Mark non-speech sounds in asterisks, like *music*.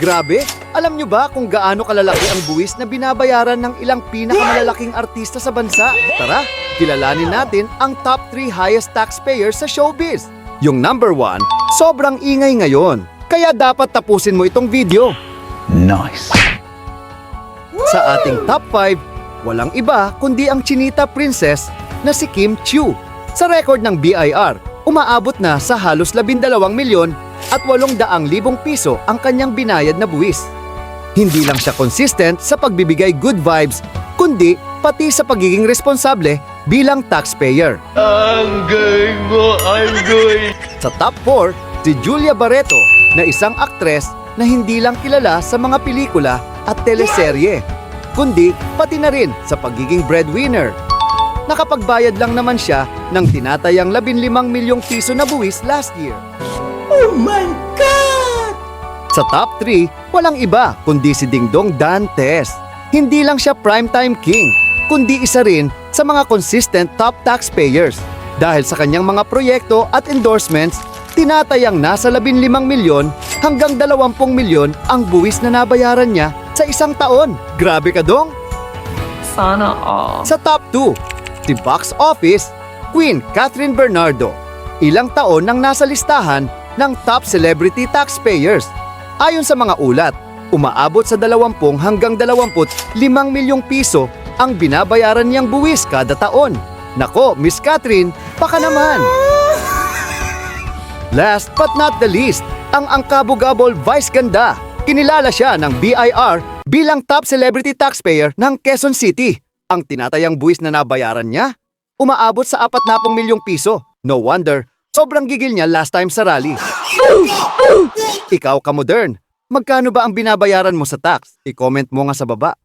Grabe, alam nyo ba kung gaano kalalaki ang buwis na binabayaran ng ilang pinakamalalaking artista sa bansa? Tara, kilalanin natin ang top 3 highest taxpayers sa showbiz. Yung number 1, sobrang ingay ngayon. Kaya dapat tapusin mo itong video. Nice. Sa ating top 5, walang iba kundi ang Chinita Princess na si Kim Chiu. Sa record ng BIR, umaabot na sa halos 12 milyon at 800 libong piso ang kanyang binayad na buwis. Hindi lang siya consistent sa pagbibigay good vibes, kundi pati sa pagiging responsable bilang taxpayer. Ang gay mo, ang gay. Sa top 4, si Julia Barreto na isang aktres na hindi lang kilala sa mga pelikula at teleserye, kundi pati na rin sa pagiging breadwinner. Nakapagbayad lang naman siya ng tinatayang 15 milyong piso na buwis last year. Oh my God! Sa top 3, walang iba kundi si Dingdong Dantes. Hindi lang siya primetime king, kundi isa rin sa mga consistent top taxpayers. Dahil sa kanyang mga proyekto at endorsements, tinatayang nasa 15 milyon hanggang 20 milyon ang buwis na nabayaran niya sa isang taon. Grabe ka dong! Sana all. Sa top 2, si box office, Queen Catherine Bernardo. Ilang taon nang nasa listahan ng top celebrity taxpayers. Ayon sa mga ulat, umaabot sa 20 hanggang 25 milyong piso ang binabayaran niyang buwis kada taon. Nako, Miss Catherine, baka naman! *laughs* Last but not the least, ang angkabogabol Vice Ganda. Kinilala siya ng BIR bilang top celebrity taxpayer ng Quezon City. Ang tinatayang buwis na nabayaran niya, umaabot sa 40 milyong piso. No wonder, sobrang gigil niya last time sa rally. Ikaw ka modern, magkano ba ang binabayaran mo sa tax? I-comment mo nga sa baba.